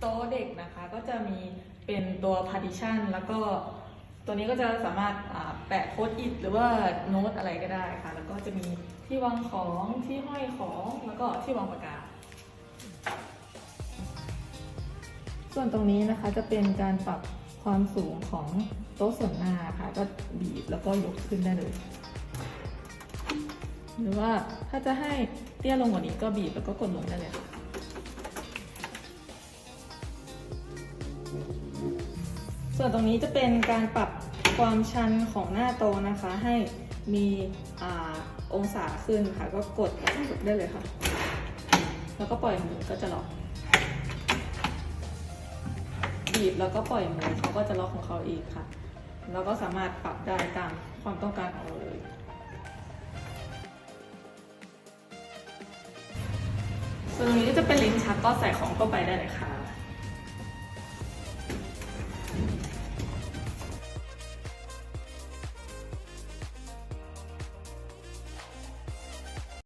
โต๊ะเด็กนะคะก็จะมีเป็นตัว partition แล้วก็ตัวนี้ก็จะสามารถแปะโค้ดอิทหรือว่าโน้ตอะไรก็ได้ค่ะ แล้วก็จะมีที่วางของที่ห้อยของแล้วก็ที่วางปากกา ส่วนตรงนี้นะคะจะเป็นการปรับความสูงของโต๊ะส่วนหน้าค่ะ ก็บีบแล้วก็ยกขึ้นได้เลย หรือว่าถ้าจะให้เตี้ยลงกว่านี้ก็บีบแล้วก็กดลงได้เลยค่ะ ส่วนตรงนี้จะเป็นการปรับความชันของหน้าโตนะคะ ให้มีอองศาขึ้นค่ะก็กดแล้วก็กดได้เลยค่ะ แล้วก็ปล่อยมือก็จะล็อกบีบแล้วก็ปล่อยมือเขาก็จะล็อกของเขาเองค่ะ แล้วก็สามารถปรับได้ตามความต้องการของเราเลยส่วนตรงนี้ก็จะเป็นลิ้นชักก็ใส่ของเข้าไปได้เลยค่ะ